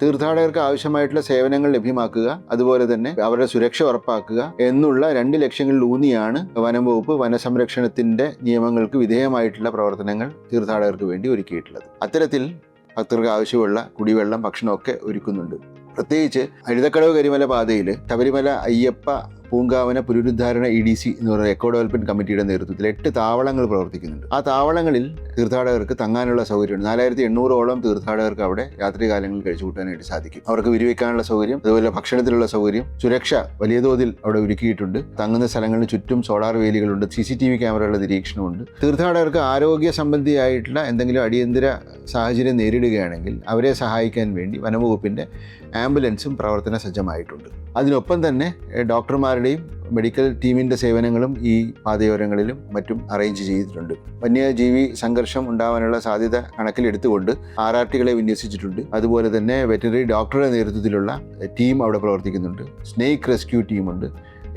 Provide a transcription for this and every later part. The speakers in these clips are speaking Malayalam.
തീർത്ഥാടകർക്ക് ആവശ്യമായിട്ടുള്ള സേവനങ്ങൾ ലഭ്യമാക്കുക അതുപോലെ തന്നെ അവരുടെ സുരക്ഷ ഉറപ്പാക്കുക എന്നുള്ള രണ്ട് ലക്ഷ്യങ്ങളിൽ ഊന്നിയാണ് വനം വനസംരക്ഷണത്തിന്റെ നിയമങ്ങൾക്ക് വിധേയമായിട്ടുള്ള പ്രവർത്തനങ്ങൾ തീർത്ഥാടകർക്ക് വേണ്ടി ഒരുക്കിയിട്ടുള്ളത്. അത്തരത്തിൽ ഭക്തർക്ക് ആവശ്യമുള്ള കുടിവെള്ളം ഭക്ഷണമൊക്കെ ഒരുക്കുന്നുണ്ട്. പ്രത്യേകിച്ച് അഴുതക്കടവ് കരിമല പാതയിൽ ശബരിമല അയ്യപ്പ പൂങ്കാവന പുനരുദ്ധാരണ ഇ ഡി സി എന്ന് പറയുന്ന എക്കോ ഡെവലപ്മെന്റ് കമ്മിറ്റിയുടെ നേതൃത്വത്തിൽ എട്ട് താവളങ്ങൾ പ്രവർത്തിക്കുന്നുണ്ട്. ആ താവളങ്ങളിൽ തീർത്ഥാടകർക്ക് തങ്ങാനുള്ള സൗകര്യമുണ്ട്. നാലായിരത്തി എണ്ണൂറോളം തീർത്ഥാടകർക്ക് അവിടെ രാത്രികാലങ്ങളിൽ കഴിച്ചു കൂട്ടാനായിട്ട് സാധിക്കും. അവർക്ക് വിരിവെക്കാനുള്ള സൗകര്യം അതുപോലെ ഭക്ഷണത്തിലുള്ള സൗകര്യം സുരക്ഷ വലിയ തോതിൽ അവിടെ ഒരുക്കിയിട്ടുണ്ട്. തങ്ങുന്ന സ്ഥലങ്ങളിൽ ചുറ്റും സോളാർ വേലികളുണ്ട് സി സി ടി വി ക്യാമറകളുടെ നിരീക്ഷണമുണ്ട്. തീർത്ഥാടകർക്ക് ആരോഗ്യ സംബന്ധിയായിട്ടുള്ള എന്തെങ്കിലും അടിയന്തര സാഹചര്യം നേരിടുകയാണെങ്കിൽ അവരെ സഹായിക്കാൻ വേണ്ടി വനംവകുപ്പിന്റെ ആംബുലൻസും പ്രവർത്തന സജ്ജമായിട്ടുണ്ട്. അതിനൊപ്പം തന്നെ എഹ്, ഡോക്ടർമാരുടെയും മെഡിക്കൽ ടീമിന്റെ സേവനങ്ങളും ഈ പാതയോരങ്ങളിലും മറ്റും അറേഞ്ച് ചെയ്തിട്ടുണ്ട്. വന്യജീവി സംഘർഷം ഉണ്ടാവാനുള്ള സാധ്യത കണക്കിലെടുത്തുകൊണ്ട് ആർ ആർ ടികളെ വിന്യസിച്ചിട്ടുണ്ട്. അതുപോലെ തന്നെ വെറ്ററിനറി ഡോക്ടറുടെ നേതൃത്വത്തിലുള്ള ടീം അവിടെ പ്രവർത്തിക്കുന്നുണ്ട്. സ്നേക്ക് റെസ്ക്യൂ ടീമുണ്ട്.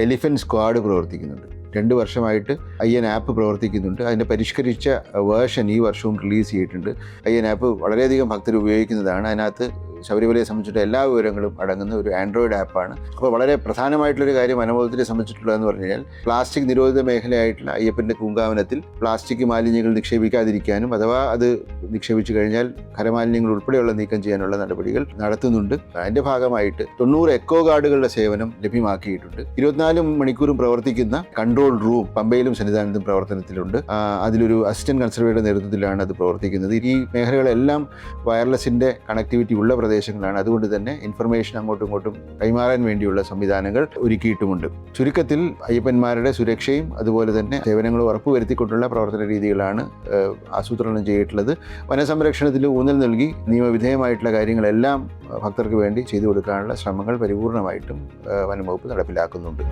എലിഫന്റ് സ്ക്വാഡ് പ്രവർത്തിക്കുന്നുണ്ട്. രണ്ട് വർഷമായിട്ട് ഐ എൻ ആപ്പ് പ്രവർത്തിക്കുന്നുണ്ട്. അതിന്റെ പരിഷ്കരിച്ച വേർഷൻ ഈ വർഷവും റിലീസ് ചെയ്തിട്ടുണ്ട്. ഐ എൻ ആപ്പ് വളരെയധികം ഭക്തർ ഉപയോഗിക്കുന്നതാണ്. അതിനകത്ത് ശബരിമലയെ സംബന്ധിച്ചിട്ട് എല്ലാ വിവരങ്ങളും അടങ്ങുന്ന ഒരു ആൻഡ്രോയിഡ് ആപ്പാണ്. അപ്പോൾ വളരെ പ്രധാനമായിട്ടുള്ളൊരു കാര്യം അനുഭവത്തിനെ സംബന്ധിച്ചിട്ടുള്ളതെന്ന് പറഞ്ഞു കഴിഞ്ഞാൽ പ്ലാസ്റ്റിക് നിരോധിത മേഖലയായിട്ടുള്ള അയ്യപ്പന്റെ കുങ്കാവനത്തിൽ പ്ലാസ്റ്റിക് മാലിന്യങ്ങൾ നിക്ഷേപിക്കാതിരിക്കാനും അഥവാ അത് നിക്ഷേപിച്ചു കഴിഞ്ഞാൽ ഖരമാലിന്യങ്ങൾ ഉൾപ്പെടെയുള്ള നീക്കം ചെയ്യാനുള്ള നടപടികൾ നടത്തുന്നുണ്ട്. അതിന്റെ ഭാഗമായിട്ട് തൊണ്ണൂറ് എക്കോ ഗാർഡുകളുടെ സേവനം ലഭ്യമാക്കിയിട്ടുണ്ട്. ഇരുപത്തിനാല് മണിക്കൂറും പ്രവർത്തിക്കുന്ന കൺട്രോൾ റൂം പമ്പയിലും സന്നിധാനത്തും പ്രവർത്തനത്തിലുണ്ട്. അതിലൊരു അസിസ്റ്റന്റ് കൺസർവേറ്റർ നേതൃത്വത്തിലാണ് അത് പ്രവർത്തിക്കുന്നത്. ഈ മേഖലകളെല്ലാം വയർലെസിന്റെ കണക്ടിവിറ്റി ഉള്ള പ്രദേശങ്ങളാണ്. അതുകൊണ്ട് തന്നെ ഇൻഫർമേഷൻ അങ്ങോട്ടും ഇങ്ങോട്ടും കൈമാറാൻ വേണ്ടിയുള്ള സംവിധാനങ്ങൾ ഒരുക്കിയിട്ടുമുണ്ട്. ചുരുക്കത്തിൽ അയ്യപ്പന്മാരുടെ സുരക്ഷയും അതുപോലെ തന്നെ സേവനങ്ങൾ ഉറപ്പുവരുത്തിക്കൊണ്ടുള്ള പ്രവർത്തന രീതികളാണ് ആസൂത്രണം ചെയ്തിട്ടുള്ളത്. വനസംരക്ഷണത്തിൽ ഊന്നൽ നൽകി നിയമവിധേയമായിട്ടുള്ള കാര്യങ്ങളെല്ലാം ഭക്തർക്ക് വേണ്ടി ചെയ്തു കൊടുക്കാനുള്ള ശ്രമങ്ങൾ പരിപൂർണമായിട്ടും ഏഹ്, വനം വകുപ്പ് നടപ്പിലാക്കുന്നുണ്ട്.